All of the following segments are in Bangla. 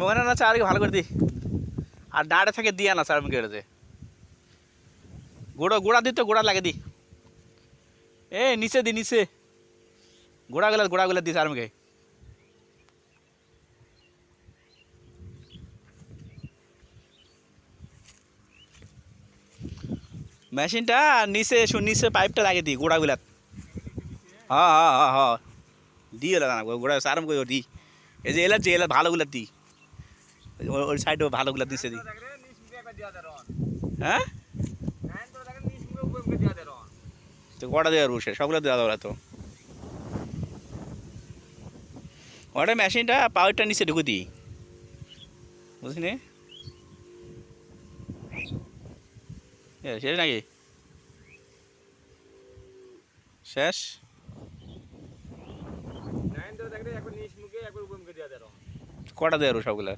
ওখানে না চার ভালো করে দি। আর ডাঁড়ে থেকে দিয়া না চার কেটে দে গোড়া গোড়া দিতে গোড়া লাগে দি। এ, নিচে দি, নিচে। গোড়া গেলে গোড়া গেলে দিস আরমকে মেশিনটা নিচে নিচে পাইপটা লাগে দি গোড়া গুলাত হ্যাঁ হ্যাঁ হ্যাঁ হ্যাঁ। দি এলা না গোড়া সারম করে দি। এই যে এলা যে এলা ভালোগুলা দি। ওই- ওই সাইডে ভালোগুলা দিছে দি। হ্যাঁ? তো কটা দেওয়ার বসে? সবগুলো দেওয়া দেওয়া তো। ওটা মেশিনটা পাওয়ারটা নিচে ঢুকে দিই বুঝলি? শেষ নাকি? শেষ? কটা দেওয়ার সবগুলা?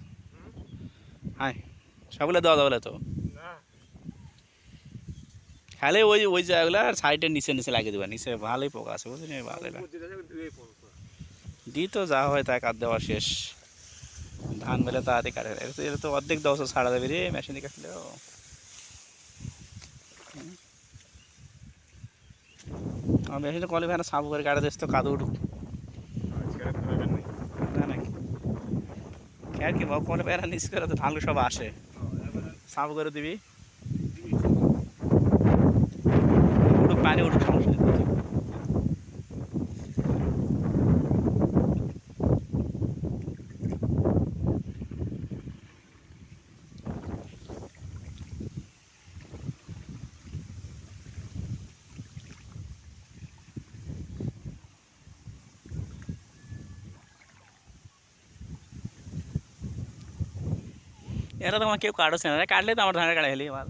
হ্যাঁ সবগুলো দেওয়া দেওয়া তো। খালি ওই ওই জায়গাগুলো আর সাইডের নিচে নিচে লাগিয়ে দেবে, নিচে ভালোই পোকা আছে, বুঝলি? ভালোই দি তো যা হয় তাই কাট দেওয়া শেষ। ধান মেলে তাড়াতাড়ি কাটে। এটা তো- অর্ধেক দশ ছাড়া দেবে রে মেশিনে কাটলেও আমার মেশিনে কলে ভ্যানে সাফ করে কাটে দিস তো কাদু উঠুক। আর কি বাবা কলে প্যারা নিচ করে তো ধানগুলো সব আসে। সাফ করে দিবি। পানি উঠুক, সমস্যা এরা তো আমার কেউ কাটছে না। কাটলে তো আমার ধানের কাটা হেলি আমার